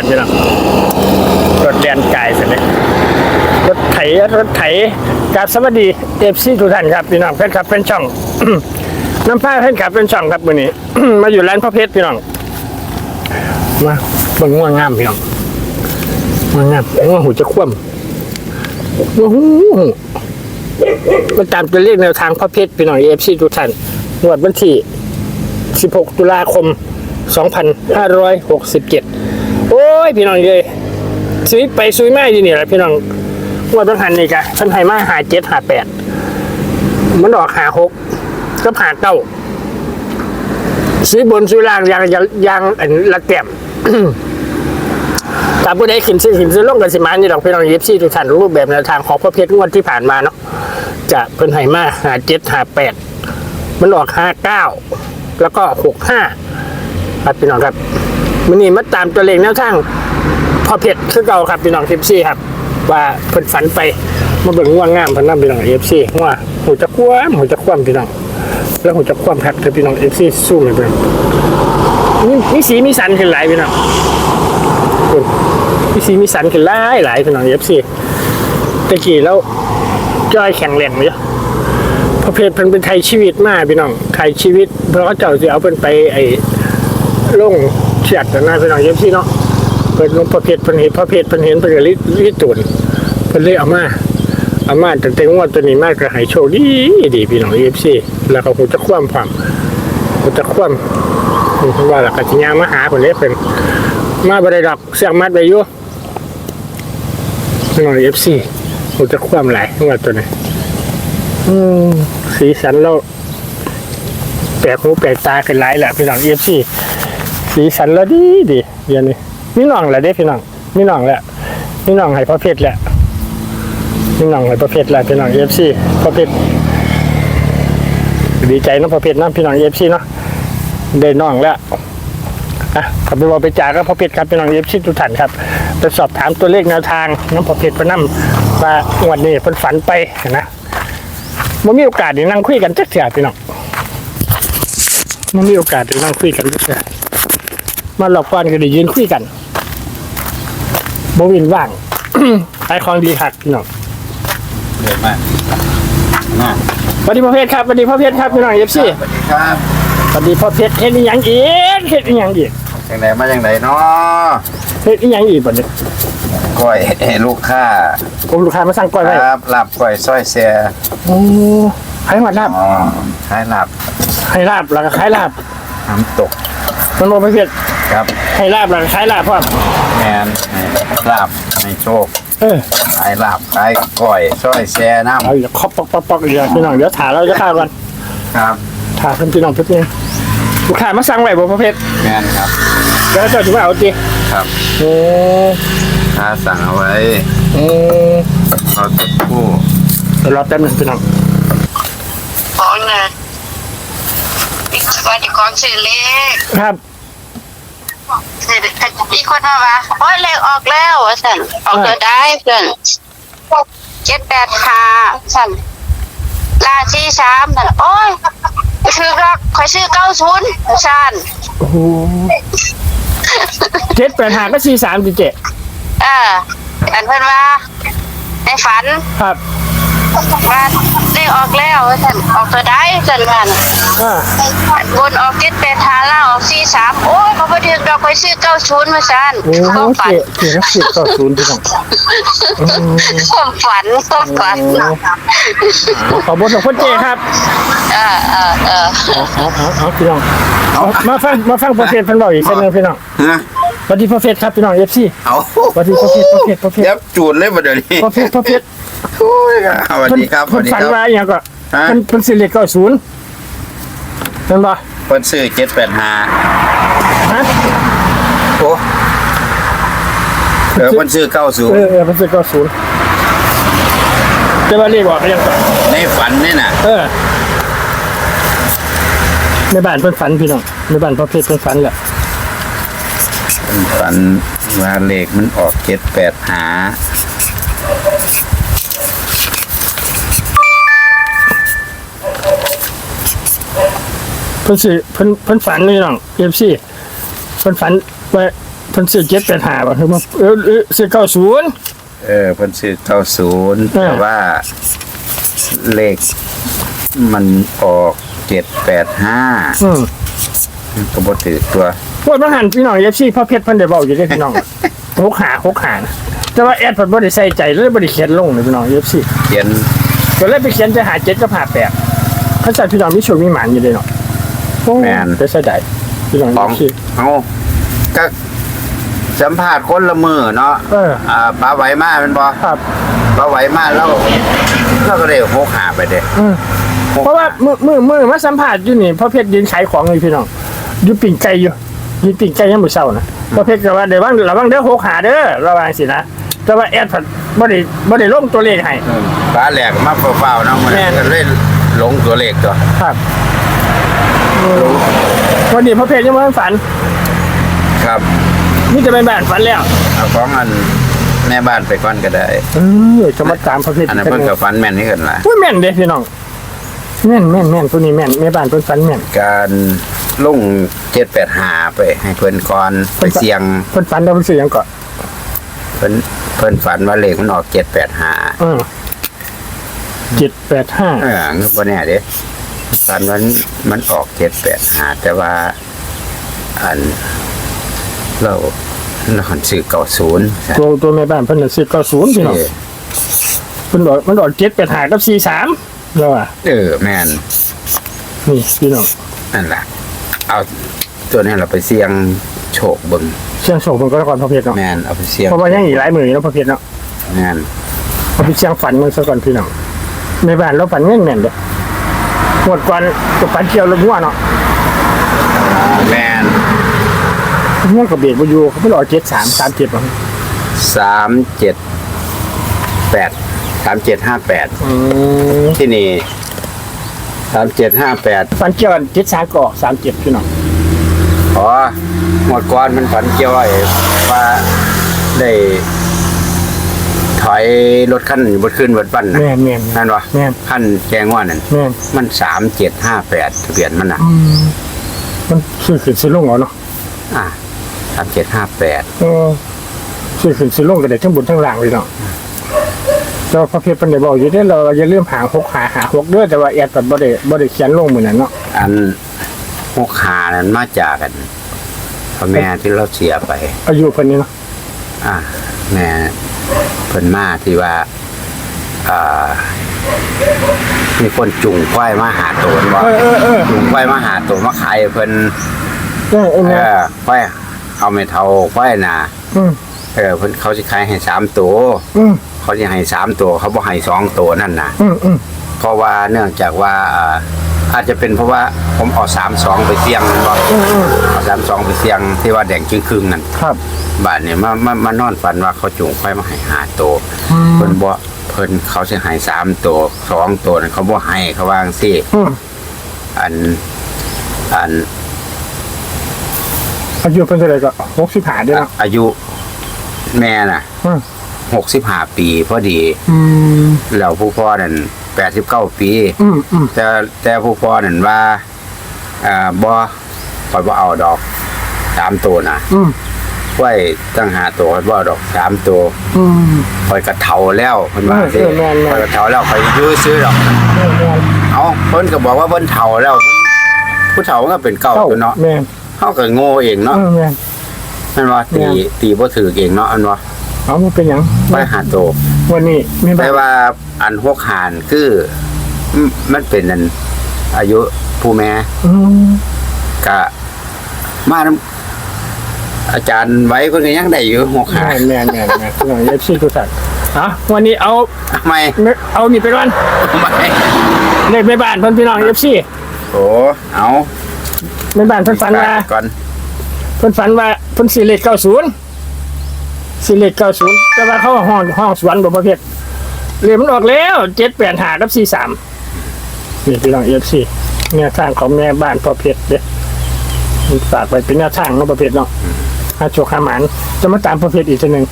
นพี่น้องรถแลนกายเสร็จเลยรถไถรถไถกราบสวัสดีเอฟซีทุกท่านครับพี่น้องเพื่อนครับเพื่อนช่อง น้ำผ้าเพื่อนครับเพื่อนช่องครับวันนี้ มาอยู่ร้านพ่อเพชรพี่น้องมาเบิ่งง่วงงามพี่น้องง่วงงามง่วงหูจะคว่ำง่วงหูมาตามตัวเลขแนวทางพ่อเพชรพี่น้องเอฟซีทุกท่านงวดวันที่ 16 ตุลาคม 2567โอ้ ยพี่น้องเลยซื้อไปซื้อไม่ดีนี่แหละพี่น้องงวดบางหันนี่กะฉันให้มาหาเจ็ดหาแปดมันออกหาหกก็หาเก้าซื้อบนซื้อล่างยางยางยางอันละแก้มตามผู้ใดขึ้นซื้อขึ้นซื้อลงกันสิมานี่ดอกพี่น้องเย็บซี่ทุกท่านรูปแบบแนวทางของพระเพชรงวดที่ผ่านมาเนาะจะเพิ่นให้มาหาเจ็ดหาแปดมันออกห้าเก้าแล้วก็หกห้าครับพี่น้องครับ มันนี่มาตามตัวเลขแนวทางพอเพชรคือเก่าครับพี่น้องเอฟซีครับ ว่าเพิ่นฝันไปมาเบิ่งง่วงงามเพิ่นนำพี่น้องเอฟซีว่าหูจะคว่ำหูจะคว่ำพี่น้องแล้วหูจะคว่ำครับเธอพี่น้องเอฟซีสู้เลยเพิ่นนี่มีสีมีสันขึ้นหลายพี่น้องคุณพี่ซีมีสันขึ้นหลายหลายพี่น้องเอฟซีตะกี้แล้วจ้อยแข็งแรงไหมจ๊ะประเภทเพิ่นเป็นไทยชีวิตมากพี่น้องไทยชีวิตเพราะเขาเจ้าจะเอาเพิ่นไปไอ้ลง เฉียดกันนะพี่น้องเอฟซีเนาะเพิ่นลงประเภทเพิ่นเห็นประเภทเพิ่นเห็นเพิ่นก็ลิลิตุนเพิ่นเลยเอามาเอามาแต่แต่งวดตัวนี้มากก็ให้โชคดีดีพี่น้องเอฟซีแล้วก็คงจะคว่ำความคงจะคว่ำเพราะว่าหลักกัญญามาหาคนนี้เพิ่นมาบริดอกเสียงมัดไปอยู่พี่น้องเอฟซีมันจะคว่ำไหลว่าตัวนี้สีสันเราแปลกหูแปลกตากันหลายแหละพี่น้องเอฟซี สีสันเราดีดีเดี๋ยวนี้มีน้องแหละเด้พี่น้องมีน้องแหละมีน้องให้พ่อเพชรแหละมีน้องให้พ่อเพชรแหละพี่น้องเอฟซีพ่อเพชรดีใจน้องพ่อเพชรน้องพี่น้องเอฟซีเนาะได้น้องแล้วอะขับไปบอกไปจ่าก็พอเพชรครับเป็นน้องเอฟซีทุกท่านครับไปสอบถามตัวเลขแนวทางน้องพอเพชรพนัมว่าวันนี้เพิ่นฝันไปนะมันมีโอกาสได้นั่งคุยกันจักเสียพี่น้องมันมีโอกาสได้นั่งคุยกันจักเสีย มาหลอกฟันก็ได้ยืนคุยกันบวินว่างขายของดีหักพี่น้องเยอะมากน่าสวัสดีพ่อเพชรครับสวัสดีพ่อเพชรครับพี่น้องเอฟซีสวัสดีครับสวัสดีพ่อเพชรเฮ็ดอีหยังอีกเฮ็ดอีหยังอีกจังไหนมาจังไหนเนาะเฮ็ดอีหยังอีกบัดนี้ก้อยให้ลูกค้าผมลูกค้ามาสั่งก้อยคไว้รับลาบก้อยซอยเสียโอ้ขายหมดลาบอ๋อขายลาบขายลาบแล้วก็ขายลาบน้ำตกมันบอกไม่เพียด ครับขายลาบแล้วก็ขายลาบพ่อแมนให้ลาบให้โชคเออขายลาบขายก้อยซอยเสียน้เอาอย่าเคาะปอกปอกปอกอย่าพี่น้องเดี๋ยวถ่าเราจะข้าวกันำครับ ถ่าเพิ่นพี่น้องเพิ่นนี่ลูกค้ามาสั่งไว้บ่ประเภทแมนครับแล้วเจ้าถือว่าเอาติครับโอ้ค้าสั่งเอาไว้โอ้เราสักครู่เดี๋ยวรอแป๊บหนึงพี่น้อง ของนะมีวันที่ของซื้อเลขครับซื้ อมีคนมาว่าโอ้ยเลขออกแล้วว่าสั่นออกเกิดได้เพื่อนเจ็ดแปดห้าสั่นลาที่สามสั่นโอ้ยไปซื้อรักคอยซื้อเก้าศูนย์สั่นโอ้โหเจ็ดแปดห้าก็สี่สามสิเจ็ดเอออันเพื่อนว่าในฝันครับ ว่าเลขออกแล้วว่าสั่นออกเกิดได้สั่นว่าน่ะอ่าบนออกเจ็ดแปดห้าล่างออกสี่สามโอ้ยเขาไปถึงดอกคอยซื้อเก้าศูนย์มาสั่นโอ้โหความฝันเจ็ดเจ็ดก็สิบต่อศูนย์พี่น้องความฝันความฝันขอบคุณคนเจครับเออเออเออเอาเอาเอาพี่น้องเอามาฟังมาฟังประเภทเพิ่นบอกอีกเช่นนึงพี่น้องฮะสวัสดีประเภทครับพี่น้องเอฟซีเอาสวัสดีประเภทประเภทประเภทยับจูดเลยมาเดี๋ยวนี้ประเภทประเภท โอ้ยครับสวัสดีครับสเพิ่วันสดีฝันครับ ว่าอย่างก็ฮะ เพิ่นเพิ่นสิเลขเก้าศูนย์เห็นบ่เพิ่นซื้อเจ็ดแปดห้าฮะโอ้เออมันซื้อเก้าศูนเอย์อเออเพิ่นสิเก้าศูนย์จะมาเลขบอกก็ยังก่อนในฝันนี่น่ะเออในบ้านเพิ่นฝันพี่น้องในบ้านประเภทเพิ่นฝันแหละฝันว่าเลขมันออกเจ็ดแปดหา เพิ่นสิเพิ่นเพิ่นฝันพี่น้อง FC เพิ่นฝันว่าพิ่นซื้อเจ็ดแปดห้าบ่คือบ่เออเออซื้อเก้าศูนย์ เออเพิ่นซื้อเก้าศูนย์เออแต่ว่าเลขมันออกเจ็ดแปดห้าอืมก็บ่ถือตัว พวกบางหันพี่น้องเอฟซีพ่อเพชรเพิ่นได้บอกอยู่เด้อพี่น้อง หกหาหกหานะแต่ว่าแอดเพิ่นบ่ได้ใส่ใจเลยบ่ได้เขียนลงเลยพี่น้องเอฟซีเขียนก็เลยไปเขียนแต่หาเจ็ดกับหาแปดเขาใส่พี่น้องมีโชคมีหมานอยู่เด้เนาะ โอ้ไปใส่ได้พี่น้องขเอองฟซีเอาก็สัมภาษณ์คนละมือเนาะเอออ่าปลาไหวมาเป็นบ่ครับปลาไหวมาแล้วเราก็ได้หกหาไปเด้อืมเพราะว่ามือมือมือมาสัมภาษณ์อยู่นี่พ่อเพชรยืนขายของอยู่พี่น้องอยู่ปิ่งไก่อยู่ยืนปิ่งไก่ยังมื้อเช้านะพ่อเพชรก็ว่าเดี๋ยวระวังระวังเด้อหกหาเด้อระวังสินะแต่ว่าแอดเพิ่นบ่ได้บ่ได้ลงตัวเลขให้ปลาแหลกมาเปล่าๆเนาะมันแม่น ก็เล่นหลงตัวเลขตัว ครับ วันนี้พระเพชรยังไม่ฝันครับนี่จะเป็นแบบฝันแล้วเอาของอันแม่บ้านไปก่อนก็ได้ เออจะมาตามพระเพชรอันนั้นเพิ่นก็ฝันแม่นนี่กันล่ะอุ้ยแม่นเด้พี่น้องแม่นแม่นแม่นตัวนี้แม่นแม่บ้านเพิ่นฝันแม่นการลง785ไป ให้เพิ่นก่อนไปเสี่ยงเพิ่นฝันแล้วเพิ่นซื้อหยังก่อนเพิ่นเพิ่นฝันว่าเลขมันออก785เออเจ็ดแปดห้าเออเงินบ่แน่เด้ ฝันว่ามันออก785แต่ว่า อัน เราเราหันซื้อ90ตัวตัวแม่บ้านเพิ่นน่ะซื้อเก้าศูนย์พี่น้องเออเพิ่นบอกมันออกเจ็ดแปดห้ากับสี่สามแล้วอะเออแม่นนี่พี่น้องนั่นแหละเอาตัวนี้เราไปเสี่ยงโชคเบิ่งเชียงโศกเพิ่นก็แล้วก่อนพระเพชรเนาะแม่นเอาไปเสี่ยงเพราะว่ายังอีกหลายมืออยู่เนาะพระเพชรเนาะแม่นเอาไปเชียงฝันมันซะก่อนพี่น้องแม่บ้านเราฝันแม่นแม่นเด้อ หมดก่อนก็ฝันเกี่ยวรถหัวเนาะแม่นเงี้ยกับเบรกมาอยู่เขาไม่รอเจ็ดสามสามเจ็ดมั้งสามเจ็ดแปดสามเจ็ดห้าแปดอืมที่นี่สามเจ็ดห้าแปดฟันเกี่ยวกันเจ็ดสามก็สามเจ็ดพี่น้องอ๋อหมดก่อนมันฝันเกี่ยวไว้ว่าได้ ถอยรถขั้นบนขึ้นบนปั้นนะแม่นแม่นนั่นวะแม่นขั้นแกงว่านั่นแม่นมันสามเจ็ดห้าแปดทะเบียนมันน่ะมันซื้อขึ้นซื้อลงเอาเนาะอ่าสามเจ็ดห้าแปดเออซื้อขึ้นซื้อลงก็ได้ทั้งบนทั้งล่างเลยเนาะแต่ว่าพระเพชรเป็นได้บอกอยู่เด้อเราอย่าลืมหาหกหาหาหกเด้อแต่ว่าแอดตัดบ่ได้บ่ได้เขียนลงเหมือนนั้นเนาะอันหกขานั้นมาจากกันพ่อแม่ที่เราเสียไป อายุเพิ่นนี่เนาะอ่า แม่เพิ่นมาที่ว่าอ่ามีคนจุงควายมาหาตัวบ่เออเออเออจุงควายมาหาตัวมาขายให้เพิ่นเออเออเอแม่อควายเอาไม่เท่าควายน่ะอืมเออเพิ่นเขาสิขายให้สามตัวอืมเขาสิให้สามตัว เขาบ่ให้สองตัวนั่นน่ะอืมอืมเพราะว่าเนื่องจากว่า อ่าอาจจะเป็นเพราะว่าผมเอาสามสองไปเสี่ยงนั่นบ่อืมอืมเอาสามสองไปเสี่ยงที่ว่าแดงจึงครึ่งนั่นครับบ้านเนี่ยมามามานอนฝันว่าเขาจูงควายมาให้หาตัวอืมเพิ่นบ่เพิ่นเขาสิให้สามตัวสองตัวนั่นเขาบ่ให้เขาวาจั่งสิอืมอันอันอายุเพิ่นเท่าไหร่ก็หกสิบห้าเด้อเนาะอายุแม่น่ะอืม หกสิบห้าปีพอดี อืมแล้วผู้พ่อนั่นแปดสิบเก้าปี อืมอืมแต่แต่ผู้พ่อนั่นว่าอ่าบ่คอยบ่เอาดอกสามตัวนะอืมไว้ตั้งหาตัวข้อยบ่เอาดอกสามตัวอืม คอยกระเทาแล้วเพิ่นว่าเออสิเออแม่นๆ คอยกระเทาแล้วคอยอยื้อซื้อดอกแม่นแม่นเอาเพิ่นก็บอกว่าเพิ่นเฒ่าแล้ว ผู้เฒ่ามันก็เป็นเก่าเก้าตัวเนาะแม่นเฮาก็โง่เองเอเนาะอแม่นแม่นว่าตีแม่น ตีบ่ถือเองเนาะอันว่า เอามันเป็นหยังไปหาโตวันนี้มีแต่บ้านว่าอันหกหานคือมมันเป็นอันอายุผู้แม่อืมก็มานํอาจารย์ไว้เพิ่นก็ยังได้อยู่หกหาแม่นนแม่นแม่นแม่นพี่น้องเอฟซีทุกท่านอะวันนี้เอาทำไมเอานี่ไปก่อนทำไมเลขแม่บ้านเพิ่นพี่น้องเอฟซีโอ้เอาแม่บ้านเพิ่นฝันว่าก่อน เพิ่นฝันว่าเพิ่นสิเลขเก้าศูนย์ สิเลขเก้าศูนย์แต่ว่าเขาห้องห้องสวนบ่ประเภทเลขมันออกแล้วเจ็ดแปดหากับสี่สามนี่พี่น้องเอฟซีแนวทางของแม่บ้านประเภทเด้ฝากไปเป็นแนวทางเนาะประเภทเนาะหาโชคหาหมานจะมาตามประเภทอีกทีหนึ่ง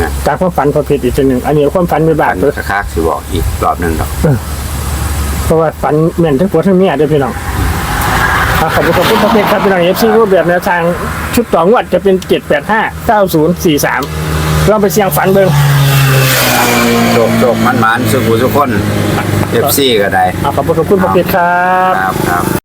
นะตามความฝันประเภทอีกทีหนึ่งอันนี้ความฝันไม่บาอัดนเลยคักๆสิบอกอีกรอบหนึงดอกเพราะว่าฝันแม่นทั้งผัวทั้งเมียเด้อพี่น้องอะ ขอบคุณขอบคุณพ่อเพชรครับพี่น้องเอฟซีรูปแบบแนวทางชุดต่องวดจะเป็นเจ็ดแปดห้าเก้าศูนย์สี่สามลองไปเสี่ยงฝันเบิ่งโจกโจกมันมันๆสุขุสุกคนเอฟซีก็ได้อะขอบคุณขอบคุณพ่อเพชรครับ ครับครับ